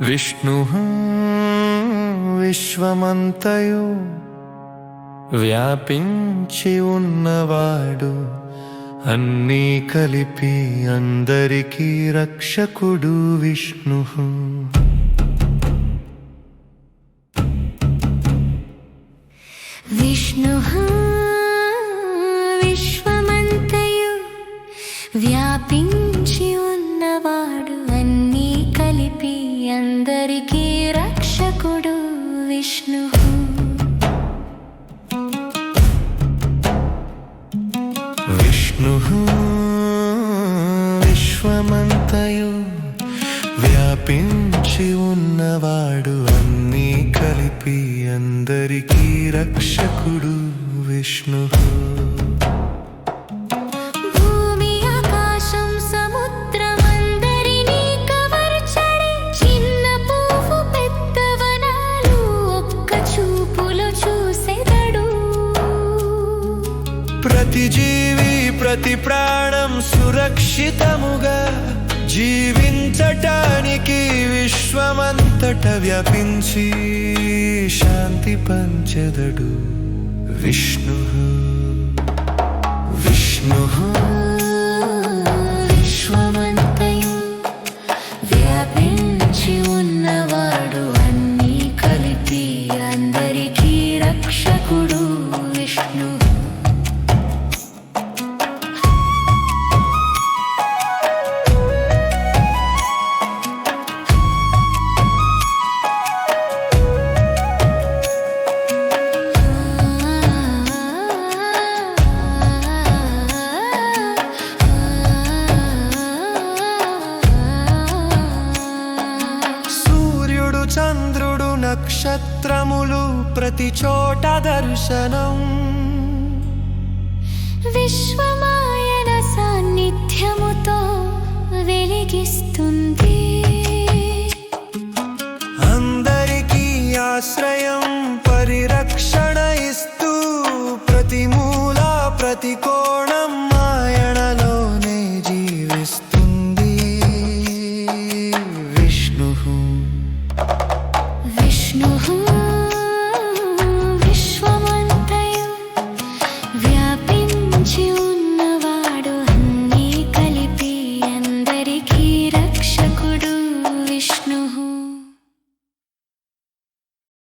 విష్ణు విశ్వమంతయు వ్యాపించి ఉన్నవాడు అన్నీ కలిపి అందరికీ రక్షకుడు విష్ణు विष्णुः విశ్వమంతయు వ్యాపించి ఉన్నవాడు అన్నీ కలిపి అందరికీ రక్షకుడు విష్ణు. విష్ణు విశ్వమంతయు వ్యాపించి ఉన్నవాడు అన్నీ కలిపి అందరికీ రక్షకుడు విష్ణు. ప్రతి జీవి ప్రతి ప్రాణం సురక్షితముగా జీవించటానికి విశ్వమంతట వ్యాపించి శాంతి పంచదడు విష్ణు విష్ణు విశ్వమంతయు వ్యాపించి ఉన్నవాడు అన్నీ కలిపి అందరికీ రక్షకుడు. నక్షత్రములు ప్రతి చోట దర్శనం. విశ్వమాయన సాన్నిధ్యముతో వెలిగిస్తుంది. అందరికీ ఆశ్రయం పరిరక్షణ ఇస్తూ ప్రతి మూల ప్రతి కోణం know